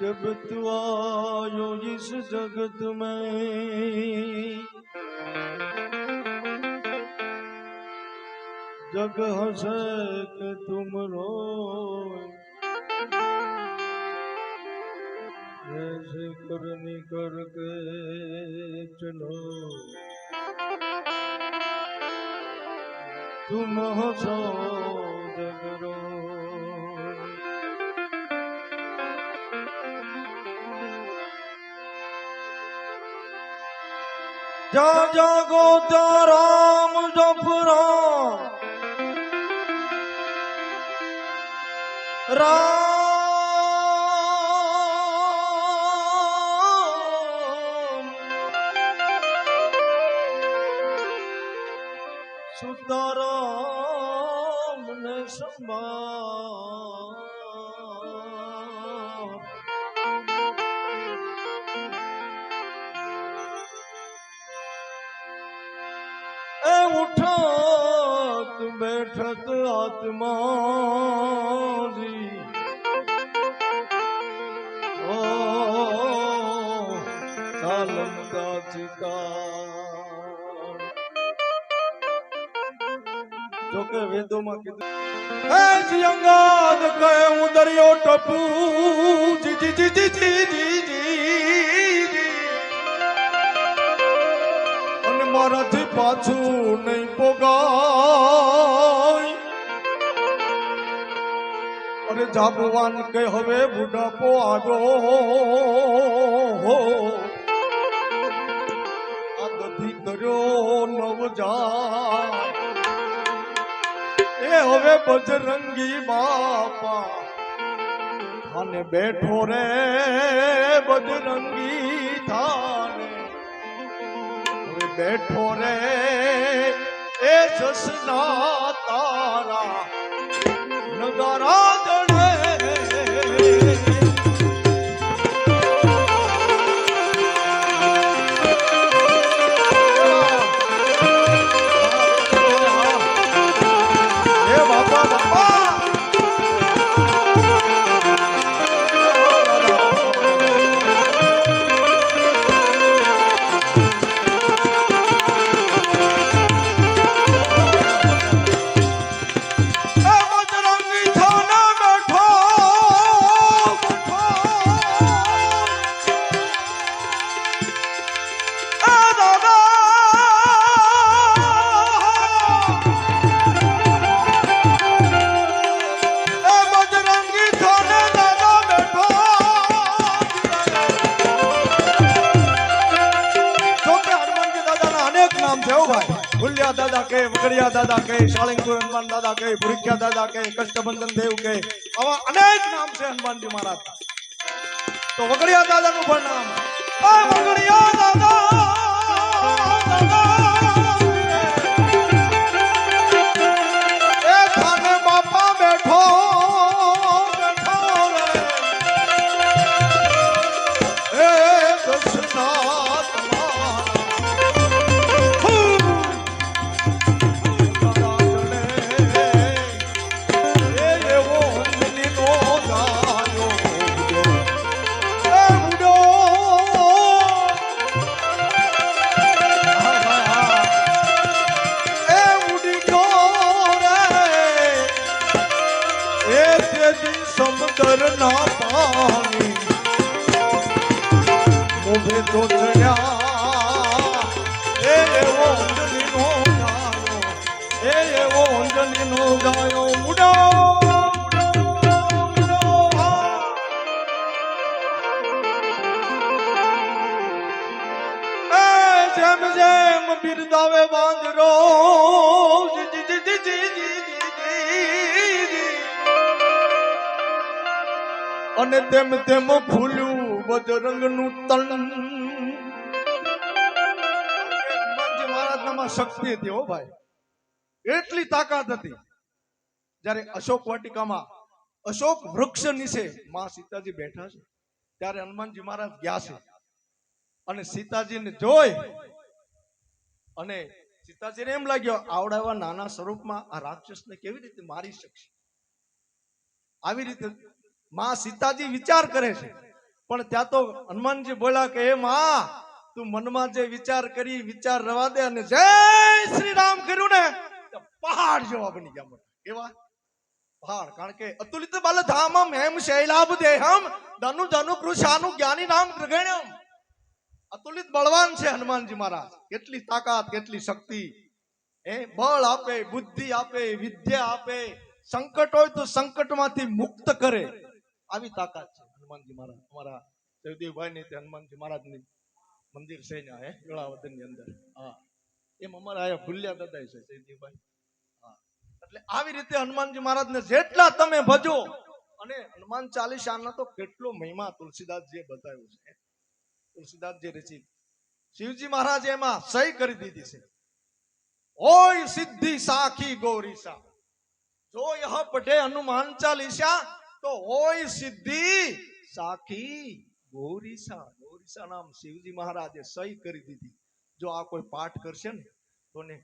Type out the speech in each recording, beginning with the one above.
जब तू आयो इस जगत में जग हंसे के तुम रो ऐसे करनी करके चलो तुम हंसो જો જોગો તો રામ જપરો રામ જોકે વેદોમાં કીધું દરિયો ટપું. જી જી જી જી જી અને મારાથી પાછું નહીં પોગા અરે જાબવાન કે હવે બુઢાપો આવ્યો આદથી દધી નવજા એ હવે બજરંગી બાપા. થાને બેઠો રે બજરંગી થાને. બેઠો રે એ જસના તારા. નગારા દાદા કે વગડિયા દાદા કે શાળિંગપુર હનુમાન દાદા કે ભૂરિક્યા દાદા કે કષ્ટબંધન દેવ કે આવા અનેક નામ છે હનુમાનજી મહારાજ તો વગડિયા દાદાનું પણ નામ આ વગડિયા દાદા દાદા એ ચલનો ગાયો ઉડો જેમ જેમ બિરદાવે બાંદરો અને તેમ તેમ ફૂલ્યું બજરંગનું તન. મહારાજ નામાં શક્તિ હતી હો ભાઈ. એટલી તાકાત હતી. જ્યારે અશોક વાટિકામાં, અશોક વૃક્ષ નીચે માં સીતાજી બેઠા છે. ત્યારે હનુમાનજી મહારાજ ગયા છે. અને સીતાજીને જોઈ અને સીતાજીને એમ લાગ્યો, આવડાવા નાના સ્વરૂપમાં આ રાક્ષસને કેવી રીતે મારી શકશે? આવી રીતે માં સીતાજી વિચાર કરે છે. પણ ત્યાં તો હનુમાનજી બોલ્યા કે, હે માં, તું મનમાં જે વિચાર કરી, વિચાર રવા દે અને જય શ્રી રામ કર્યું ને. પહાડ જેવા બની ગયા મોટા. કેવા? પહાડ. કારણ કે અતુલિત બલ ધામમ હેમ શૈલાભ દેહમ ધનુ ધનુ કૃષાનું જ્ઞાની નામ ગ્રગણ્યમ અતુલિત બળવાન છે હનુમાનજી મહારાજ. કેટલી તાકાત, કેટલી શક્તિ. એ બળ આપે, બુદ્ધિ આપે, વિદ્યા આપે. સંકટ હોય તો સંકટમાંથી મુક્ત કરે. આવી તાકાત છે હનુમાનજી મહારાજ. અમારા જયદેવભાઈ ની હનુમાનજી મહારાજની મંદિર છે ને હે? જોળાવતનની અંદર. હા. એમ અમારા ભૂલ્યા દાદા છે જયદીભાઈ એટલે આવી રીતે હનુમાનજી મહારાજને જેટલા તમે ભજો અને હનુમાન ચાલીસાનો તો કેટલો મહિમા તુલસીદાસજીએ બતાવ્યો છે તુલસીદાસજી રચિત શિવજી મહારાજે એમાં સહી કરી દીધી છે. ઓય સિદ્ધિ સાખી ગૌરીસા. જો યહ પઢે હનુમાન ચાલીસા, તો ઓય સિદ્ધિ સાખી ગૌરીસા. ગૌરીસા નામ શિવજી મહારાજે સહી કરી દીધી. જો આ કોઈ પાઠ કરશે ને, તો ને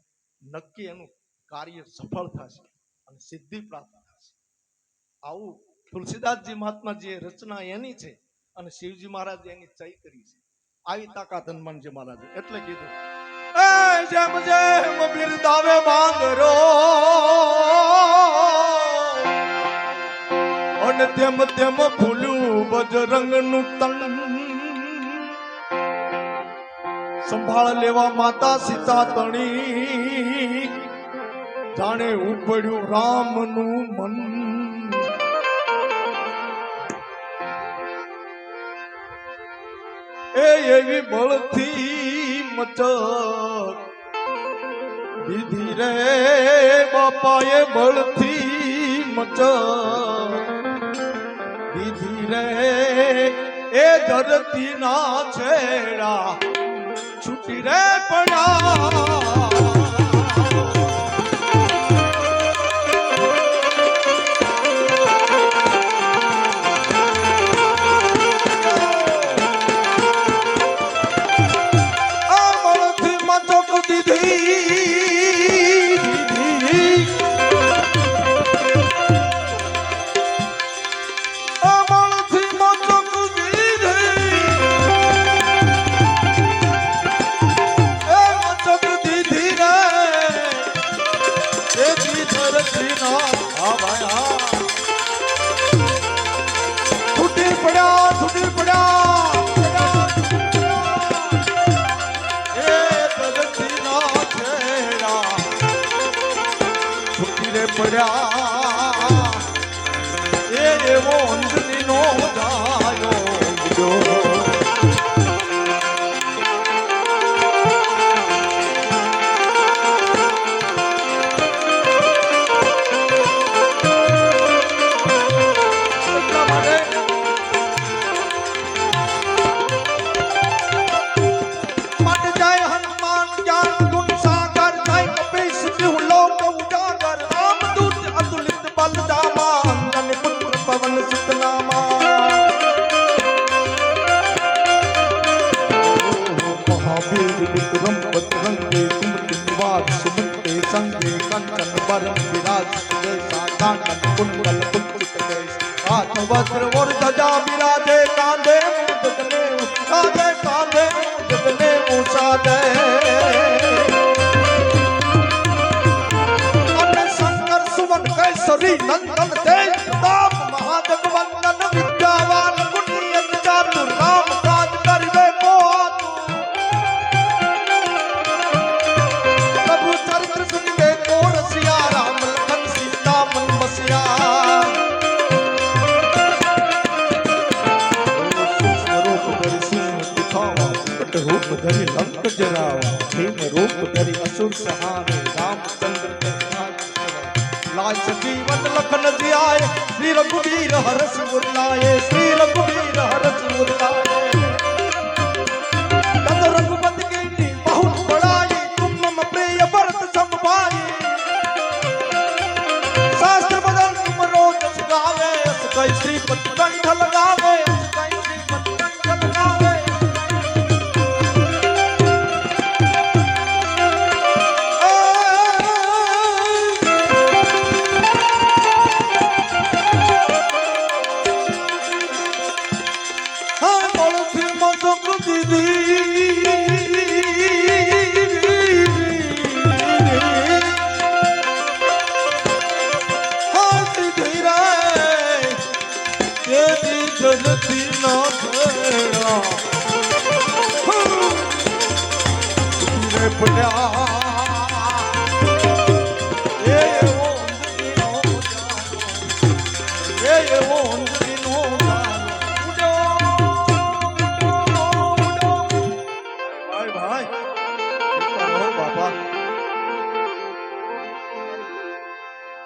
નક્કી એનું કાર્ય સફળ થશે અને સિદ્ધિ પ્રાપ્ત થશે. આવું તુલસીદાસજી મહાત્માજીએ રચના એની છે અને શિવજી મહારાજ એની ચય કરી છે. આવી તાકાત હનુમાનજી મહારાજ એટલે કીધું જેમ જેમ બિરદાવે માંગરો, અને તેમ તેમ ફૂલ્યું બજરંગનું તન સંભાળ લેવા માતા સીતા તણી જાણે ઉપડ્યું રામનું મન. એ એવી બળથી મચક દીધી રે બાપાએ બળથી મચક દીધી રે. એ ધરતી ના છેડા છૂટી રે પડ્યા છૂટી கண் கண் श्री रघु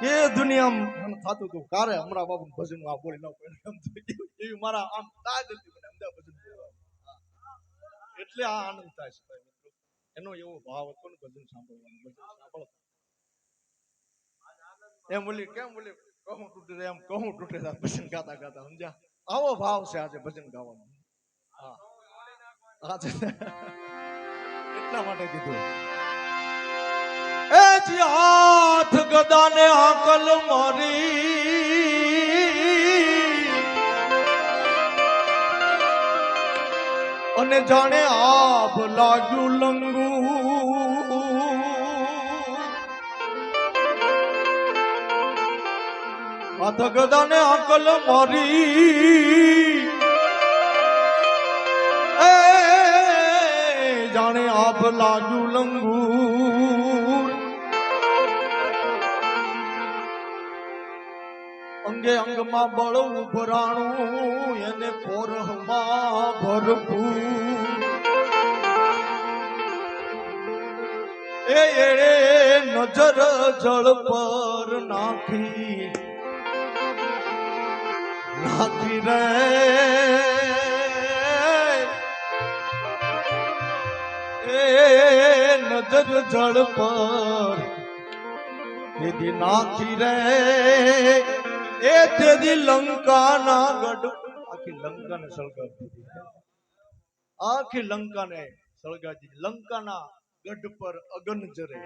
એ દુનિયામાં મને થતું હતું, કારે હમણાં બાપુ ભજન આ બોલી ન પડે. એમ. એવી મારા આમ તાજ હતી મને અમદાવાદ ભજન. એટલે આ આનંદ થાય છે મિત્રો. એનો એવો ભાવ હતો ને ભજન સાંભળવાનો. ભજન સાંભળો. એમ બોલી કેમ બોલી કહું તૂટે એમ કહું તૂટે ભજન ગાતા ગાતા, સમજ્યા? આવો ભાવ છે આજે ભજન ગાવાનો. હા. આજે એટલા માટે કીધું. એ જી હાથ ગદાને આકલ મારી. અને જાણે આપ લાગ્યું લંગુ. હાથ ગદાને આકલ મારી. જાણે આપ લાગ્યું લંગૂર અંગે અંગમાં બળ ઉભરાણું એને પોરહમાં ભરપૂર એ એળે નજર જળ પર નાખી. નાખી રે. એ નજર જળ પર. દીદી નાખી રે. એ તેદી લંકાના ગઢ. આખી લંકાને સળગાવી દીધી આખી લંકાને સળગાવી દીધી લંકાના ગઢ પર અગન જરે.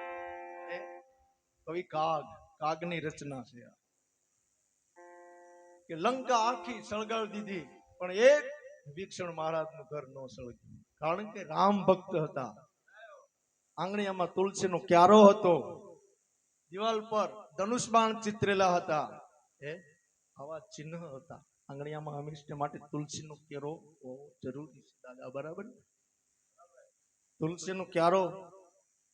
કવિ કાગ કાગની રચના છે કે લંકા આખી સળગાવી દીધી પણ એક ભીક્ષણ મહારાજનું ઘર ન સળગ્યું. કારણ કે રામ ભક્ત હતા. આંગણીયામાં તુલસીનો ક્યારો હતો. દિવાલ પર ધનુષ ચિત્રેલા ચિતરેલા હતા. એ આવા ચિહ્ન હતા. આંગણિયામાં હંમેશા માટે તુલસીનો કેરો હોવો જરૂરી છે. દાદા, બરાબર તુલસીનો ક્યારો?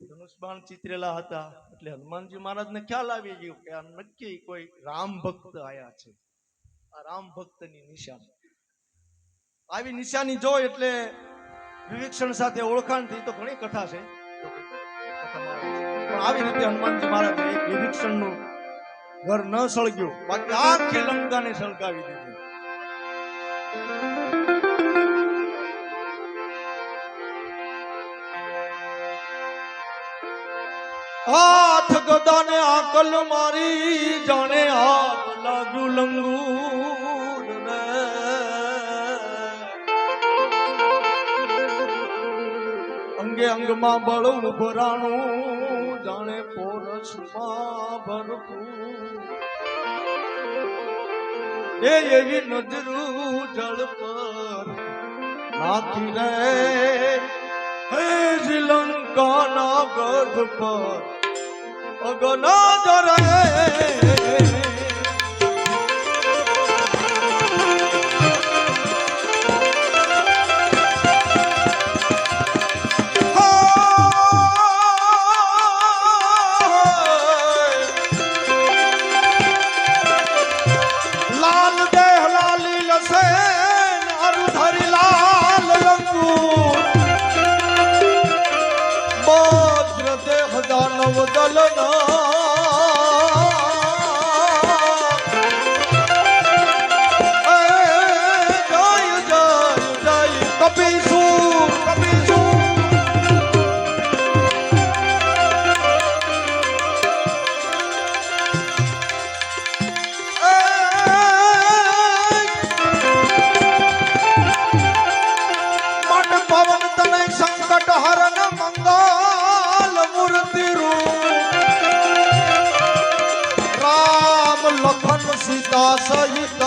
ધનુષબાણ ચિતરેલા હતા. એટલે હનુમાનજી મહારાજને ખ્યાલ આવી ગયો કે આ નક્કી કોઈ રામ ભક્ત આયા છે. આ રામ ભક્તની નિશાની. આવી નિશાની જો એટલે વિવેક્ષણ સાથે ઓળખાણ થઈ. તો ઘણી કથા છે. આવે રીતે હનુમાનજી મહારાજે એક વિભીક્ષણનું ઘર ન સળગ્યું. બાકી આખી લંકાને સળગાવી દીધી. હાથ ગદાને આકલ મારી, જાણે હાથ લાગ્યું લંગુ અંગે અંગમાં બળું ઉભરાણું જાણે પોરસમાં ભરપૂર. એ એવી નજરું જળ પર નાખી રે હે શ્રીલંકાના ગઢ પર અગના જરે no. સીતા સહિત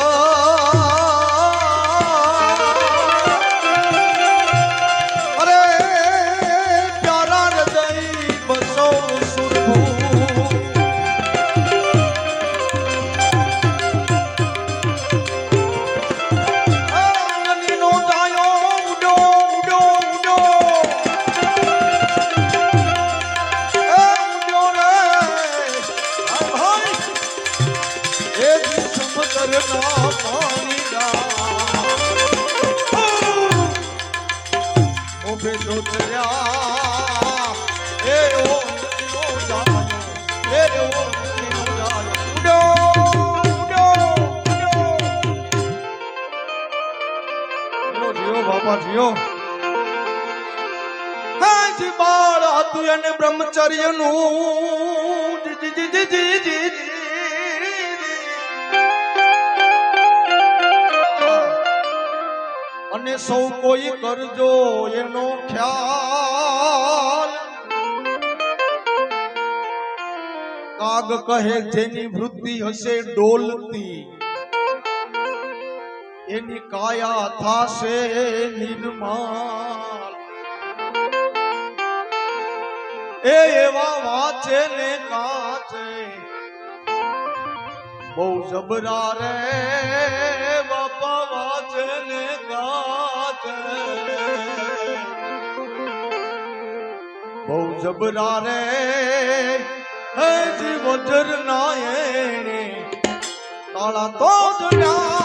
બાળ હતું અને બ્રહ્મચર્યનું જી જી જી જી જી અને સૌ કોઈ કરજો એનો ખ્યાલ. કાગ કહે જેની વૃદ્ધિ હશે ડોલતી, એની કાયા થાશે નિર્માલ. એ એવા વાંચે ને કાચે, બહુ જબરા રે. બહુ જબરા રે. હે જીવ વજર ના એણે તાળા તો જડ્યા.